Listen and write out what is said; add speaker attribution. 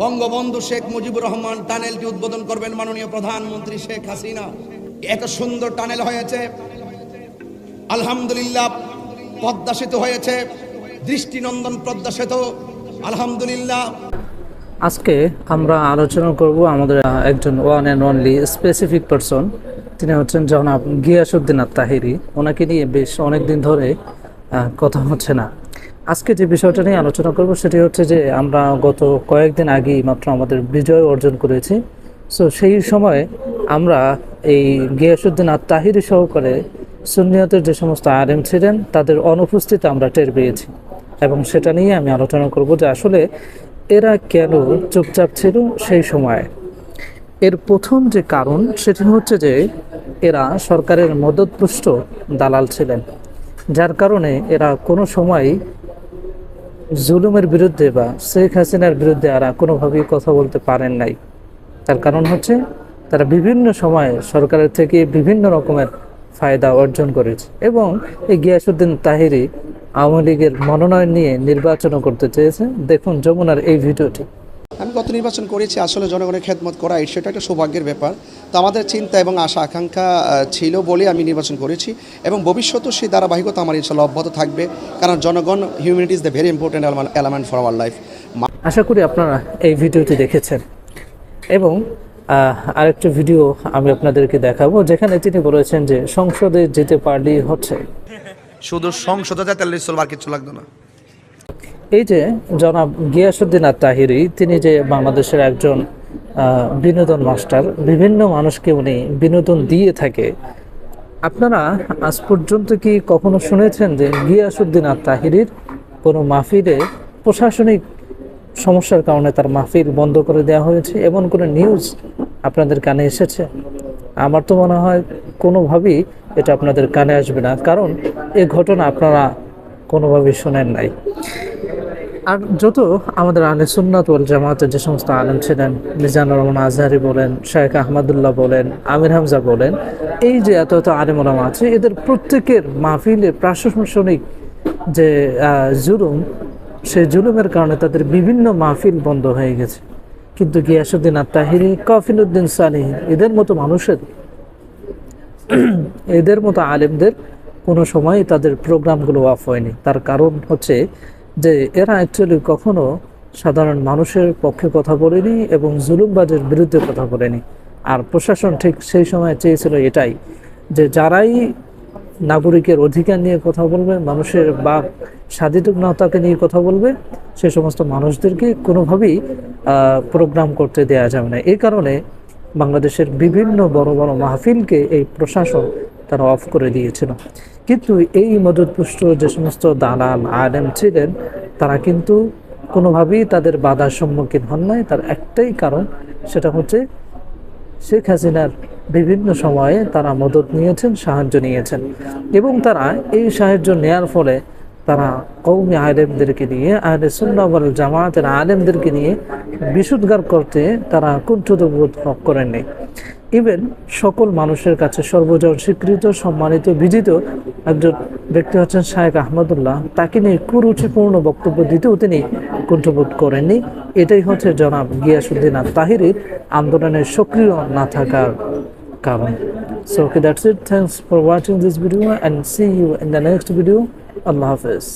Speaker 1: বঙ্গবন্ধু শেখ মুজিবুর রহমান টানেলটি উদ্বোধন করবেন মাননীয় প্রধানমন্ত্রী শেখ হাসিনা। এত সুন্দর টানেল হয়েছে। আলহামদুলিল্লাহ পদ্মা সেতু হয়েছে। দৃষ্টিনন্দন পদ্মা সেতু আলহামদুলিল্লাহ।
Speaker 2: আজকে আমরা আলোচনা করব আমাদের একজন one and only specific person তিনি হচ্ছেন জনাব গিয়াসুদ্দিন আত তাহিরি ওনাকে নিয়ে বেশ অনেক দিন ধরে কথা হচ্ছে না। আজকে যে বিষয়টা নিয়ে আলোচনা করব সেটি হচ্ছে যে আমরা গত কয়েকদিন আগেই মাত্র আমাদের বিজয় অর্জন করেছি। সো সেই সময় আমরা এই গিয়াসুদ্দিন আত তাহিরি সহকারে সুন্নিয়তের যে সমস্ত আরেম ছিলেন, তাদের অনুপস্থিতি আমরা টের পেয়েছি। এবং সেটা নিয়ে আমি আলোচনা করব যে আসলে এরা কেন চুপচাপ ছিল সেই সময়। এর প্রথম যে কারণ সেটি হচ্ছে যে এরা সরকারের মদতপুষ্ট দালাল ছিলেন। যার কারণে এরা কোনো সময় জুলুমের বিরুদ্ধে বা শেখ হাসিনার বিরুদ্ধে এরা কোনোভাবেই কথা বলতে পারেন নাই। তার কারণ হচ্ছে তারা বিভিন্ন সময়ে সরকারের থেকে বিভিন্ন রকমের ফায়দা অর্জন করেছে এবং এই গিয়াসুদ্দিন তাহিরি আওয়ামী লীগের মনোনয়ন নিয়ে নির্বাচনও করতে চেয়েছে। দেখুন যমুনার এই ভিডিওটি।
Speaker 3: আমি গত নির্বাচন করেছি আসলে জনগণের খেদমত করা সেটা একটা সৌভাগ্যের ব্যাপার। তো আমাদের চিন্তা এবং আশা আকাঙ্ক্ষা ছিল বলে আমি নির্বাচন করেছি এবং ভবিষ্যতেও সেই ধারাবাহিকতা আমার ইনশাল্লাহ অব্যাহত থাকবে কারণ জনগণ humanity is the very important element for our life
Speaker 2: আশা করি আপনারা এই ভিডিওটি দেখেছেন এবং আরেকটা ভিডিও আমি আপনাদেরকে দেখাবো যেখানে তিনি বলেছেন যে সংসদে যেতে পারলেই হচ্ছে।
Speaker 1: শুধু সংসদে যাতে চলবার কিছু লাগতো না।
Speaker 2: এই যে জনাব গিয়াসুদ্দিন আর তাহিরি তিনি যে বাংলাদেশের একজন বিনোদন মাস্টার, বিভিন্ন মানুষকে উনি বিনোদন দিয়ে থাকে, আপনারা আজ পর্যন্ত কি কখনো শুনেছেন যে গিয়াসুদ্দিন আর তাহিরির কোনো মাহফিলে প্রশাসনিক সমস্যার কারণে তার মাহফিল বন্ধ করে দেওয়া হয়েছে? এমন কোনো নিউজ আপনাদের কানে এসেছে? আমার তো মনে হয় কোনোভাবেই এটা আপনাদের কানে আসবে না, কারণ এ ঘটনা আপনারা কোনোভাবেই শোনেন নাই। আর যত আমাদের আলে সুন্নাত জামাতের যে সমস্ত আলেম ছিলেন, মিজানুর রহমান আজহারি বলেন শেখ আহমদুল্লাহ বলেন, আমির হামজা বলেন, এই যে এত এত আলেম ওলামা আছে, এদের প্রত্যেকের মাহফিলে প্রশাসনিক যে জুলুম, সেই জুলুমের কারণে তাদের বিভিন্ন মাহফিল বন্ধ হয়ে গেছে। কিন্তু গিয়াসুদ্দিন আর তাহিরি কফিলুদ্দিন সানি এদের মতো মানুষের, এদের মতো আলেমদের কোনো সময় তাদের প্রোগ্রামগুলো অফ হয়নি। তার কারণ হচ্ছে যে এরা অ্যাকচুয়ালি কখনো সাধারণ মানুষের পক্ষে কথা বলেনি এবং জুলুমবাজের বিরুদ্ধে কথা বলেনি। আর প্রশাসন ঠিক সেই সময় চেয়েছিল এটাই, যে যারাই নাগরিকের অধিকার নিয়ে কথা বলবে, মানুষের বা স্বাধীনতাকে নিয়ে কথা বলবে, সে সমস্ত মানুষদেরকে কোনোভাবেই প্রোগ্রাম করতে দেওয়া যাবে না। এই কারণে বাংলাদেশের বিভিন্ন বড় বড় মাহফিলকে এই প্রশাসন তারা অফ করে দিয়েছিল। কিন্তু এই মদতপুষ্ট যে সমস্ত দালাল, আলেম ছিলেন, তারা কিন্তু কোনোভাবেই তাদের বাধার সম্মুখীন হন নাই। তার একটাই কারণ, সেটা হচ্ছে শেখ হাসিনার বিভিন্ন সময়ে তারা মদত নিয়েছেন, সাহায্য নিয়েছেন এবং তারা এই সাহায্য নেয়ার ফলে তারা কৌমি আলেমদেরকে নিয়ে, আহলে সুন্নাবল জামাতের আলেমদেরকে নিয়ে বিশুদ্ধার করতে তারা কুণ্ঠিত বোধ করেননি। ইভেন সকল মানুষের কাছে সর্বজন স্বীকৃত, সম্মানিত, বিজিত একজন ব্যক্তি হচ্ছেন শায়েক আহমদুল্লাহ। তাকে নিয়ে কুরুচিপূর্ণ বক্তব্য দিতেও তিনি কুণ্ঠবোধ করেননি। এটাই হচ্ছে জনাব গিয়াসুদ্দিন আর তাহিরের আন্দোলনের সক্রিয় না থাকার কারণ। So okay that's it thanks for watching this video and see you in the next video আল্লাহ হাফেজ।